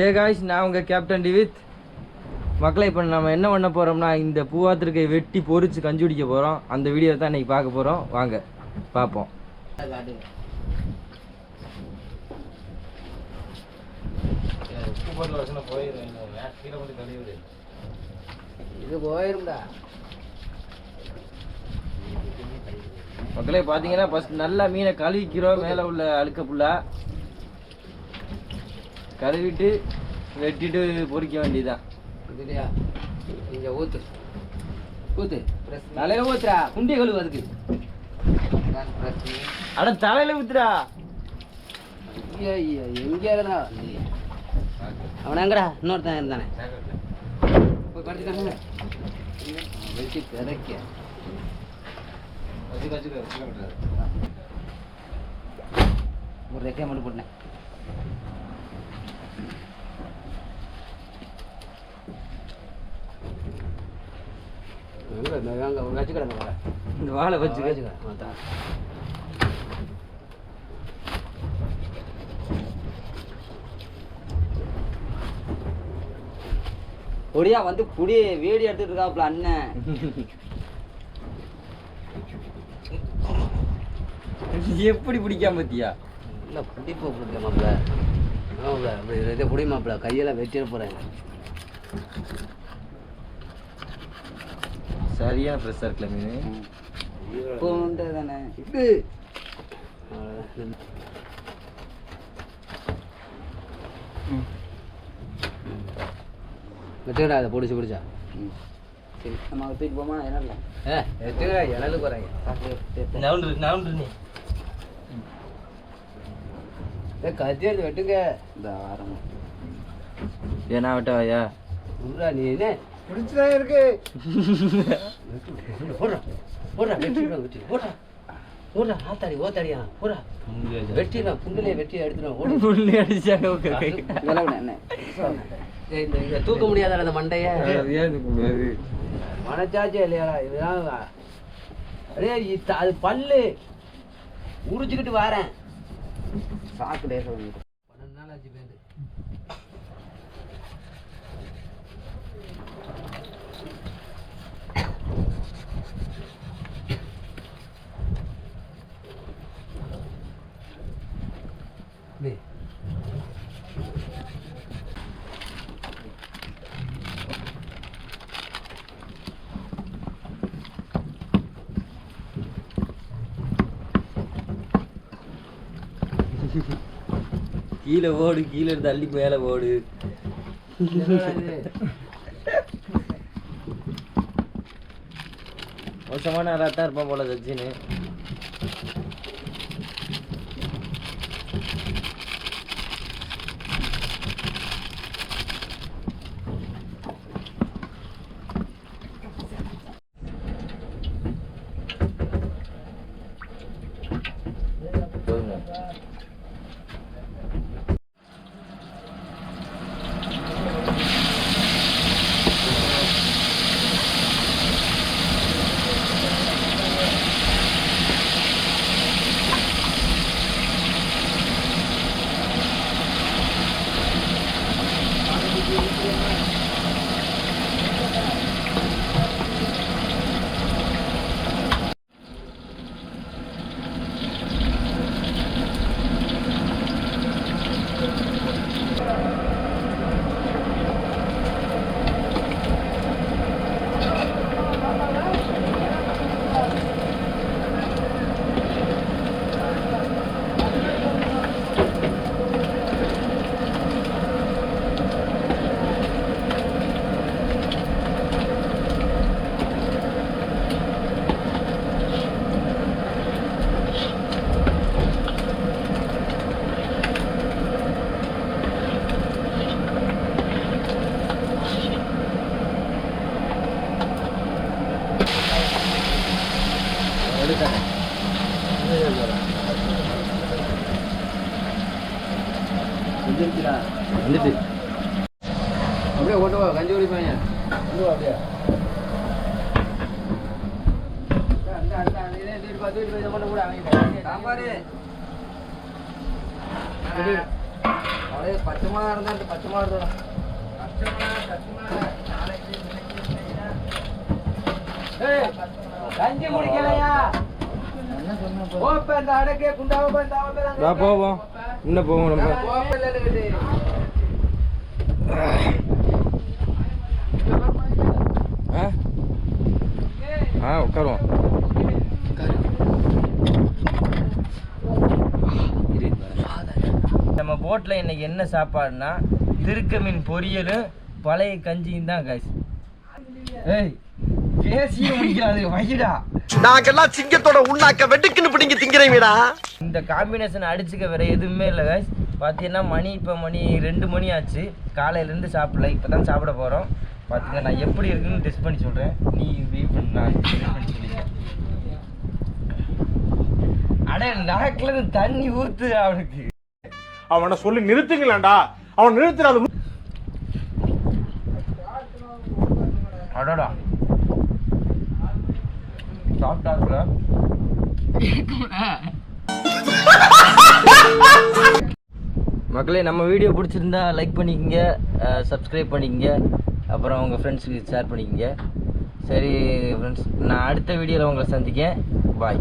ஏ guys நான் உங்கள் captain டிவித் மக்களை இப்போ நம்ம என்ன பண்ண போகிறோம்னா இந்த பூவாத்திருக்கை வெட்டி பொரிச்சு கஞ்சி குடிக்க போகிறோம் அந்த வீடியோ தான் இன்னைக்கு பார்க்க போகிறோம் வாங்க பார்ப்போம். இது போயிரும்டா. மக்களே பார்த்தீங்கன்னா ஃபஸ்ட் நல்லா மீனை கழுவிக்கிறோம். மேலே உள்ள அழுக்க புல்லா. கழுவிட்டு வெட்டிட்டு பொரிக்க வேண்டியதுதான். இதுலையா இங்க ஊத்து. ஊத்து. பிரஸ் தலையில ஊத்துறா குண்டி கழுவு அதுக்கு. அட தலையில ஊத்துறா ஐயா ஐயா எங்கே இருந்தா அவன் எங்கடா? இன்னொருத்தன் இருந்தானே. போய் படுத்துக்காங்க வெட்டி கிடைக்க ஒரு ரெக்கையை மட்டும் போட்டேன் எங்க எங்க வச்சு கிடங்க இந்த வாழை வச்சு பொடியா வந்து புடி வீடியோ எடுத்துட்டு இருக்காப்ல அண்ணன் எப்படி பிடிக்காம பத்தியா? இல்லை பிடிப்போ பிடிக்க மாப்பிள ஆமாப்ல அப்படி இதை பிடி கையெல்லாம் வெட்டிட போகிறேன் சரியான ஃப்ரெஷ்ஷாக இருக்கல மீன் இப்போ வந்து தானே இது வெட்டுக்கடா அதை பிடிச்சி பிடிச்சா சரி நம்ம தூக்கி போமா? என்ன ஏ வெட்டுக்கடா இழந்து போகிறாங்க நவுண்டு நவுண்டு நீ. ஏ கத்தி எடுத்து வெட்டுங்க. இந்த வாரம் ஏன்னா விட்டாவையா நீ என்ன? பிடிச்சதா இருக்கு. போடுறா போடுறா வெட்டிடுறா வெட்டி போடுறா. போடுறா ஆத்தாடி ஓத்தாடியா போடுறா. வெட்டிடலாம் புண்ணிலே வெட்டி எடுத்துடும் ஓடு. புள்ளி அடிச்சாங்க ஏய், இந்த தூக்க முடியாதா அந்த மண்டைய? மனச்சாச்சே இல்லையாடா இதுதான். அடே இது- அது பல்லு. உரிச்சுக்கிட்டு வரேன். சாக்கு லேச பன்னெண்டு நாள் ஆச்சு பேருந்து. கீழே ஓடு கீழே தள்ளி மேலே ஓடு. மோசமான ஆளாக தான் இருப்பான் போல சச்சின்னு. போதுங்க. வந்துட்டு அப்படியே ஓட்டு வா கஞ்சி குடிப்பாங்க அப்படியே. சாம்பாரு. பழைய பச்சை மிளகா இருந்தா அந்த பச்சை மிளகா தான் ஏய், கஞ்சி குடிக்கலையா? போவோம். இன்னும் போவோம் நம்ம? ஆ உட்காருவோம். நம்ம போட்டில் இன்னைக்கு என்ன சாப்பாடுனா திருக்க மீன் பொரியலும் பழைய கஞ்சியும் தான் காய்ஸ் ஏய் பேசியே முடிக்கிறாது வைடா நாங்கெல்லாம் சிங்கத்தோட உண்ணாக்க வெட்டுக்குன்னு பிடிங்க திங்கிறீங்கடா இந்த காம்பினேஷன் அடிச்சுக்க வேற எதுவுமே இல்லை பார்த்தீங்கன்னா மணி இப்போ மணி ரெண்டு மணி ஆச்சு. காலையிலேருந்து சாப்பிடல இப்போ தான் சாப்பிட போகிறோம் பார்த்துங்க நான் எப்படி இருக்குன்னு டெஸ்ட் பண்ணி சொல்கிறேன் நீ வெயிட் பண்ணு நான் டெஸ்ட் பண்ணி சொல்லிக்கிறேன். அடே நாக்கில் இருந்து தண்ணி ஊத்து அவனுக்கு. அவனை சொல்லி நிறுத்துங்களேன்டா. அவன் நிறுத்துறாது அடடா. சாப்பிட்டாருல மக்களே நம்ம வீடியோ பிடிச்சிருந்தா லைக் பண்ணிக்கங்க சப்ஸ்கிரைப் பண்ணிக்கங்க. அப்புறம் உங்கள் ஃப்ரெண்ட்ஸுக்கு ஷேர் பண்ணிக்கங்க. சரி ஃப்ரெண்ட்ஸ் நான் அடுத்த வீடியோவில் உங்களை சந்திக்கேன் பாய்